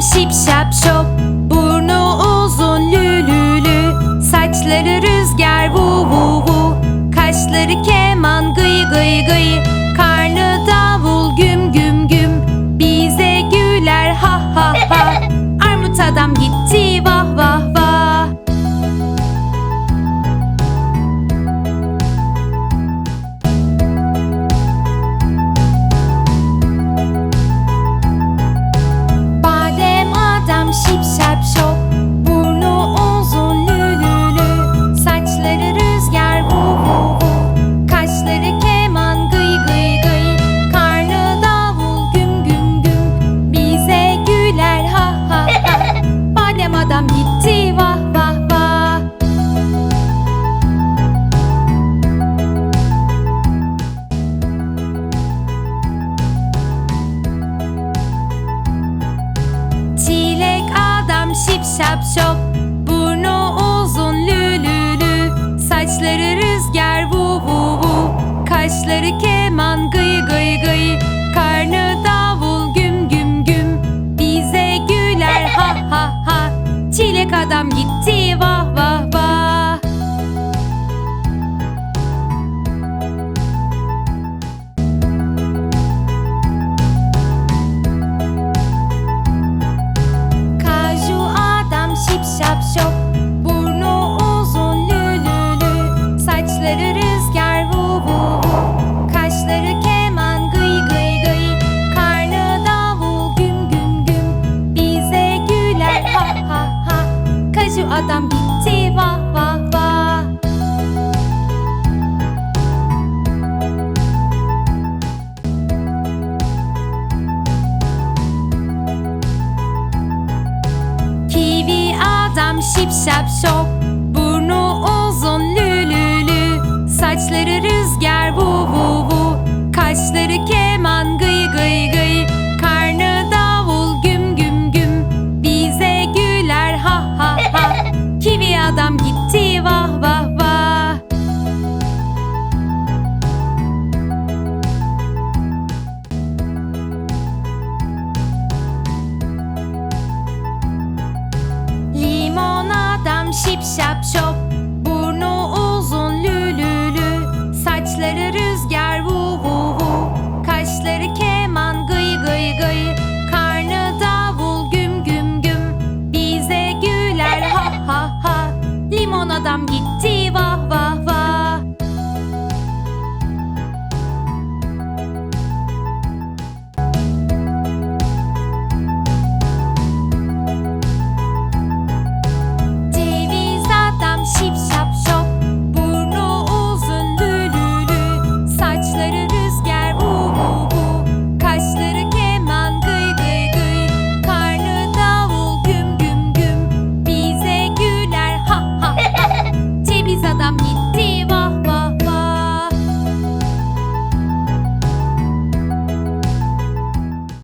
şip şap şop Burnu uzun lülülü. Saçları rüzgar vu vu vu. Kaşları keman gıy gıy gıy. Karnı davul güm güm güm. Bize güler ha ha ha. Armut adam gitti adam gitti vah vah vah. Çilek adam şip şap şop Çilek adam gitti vah vah vah. Kaju adam şip şap şop adam gitti vah vah vah. Kivi adam şip şap şop adam gitti vah vah adam gitti vah vah. pamięć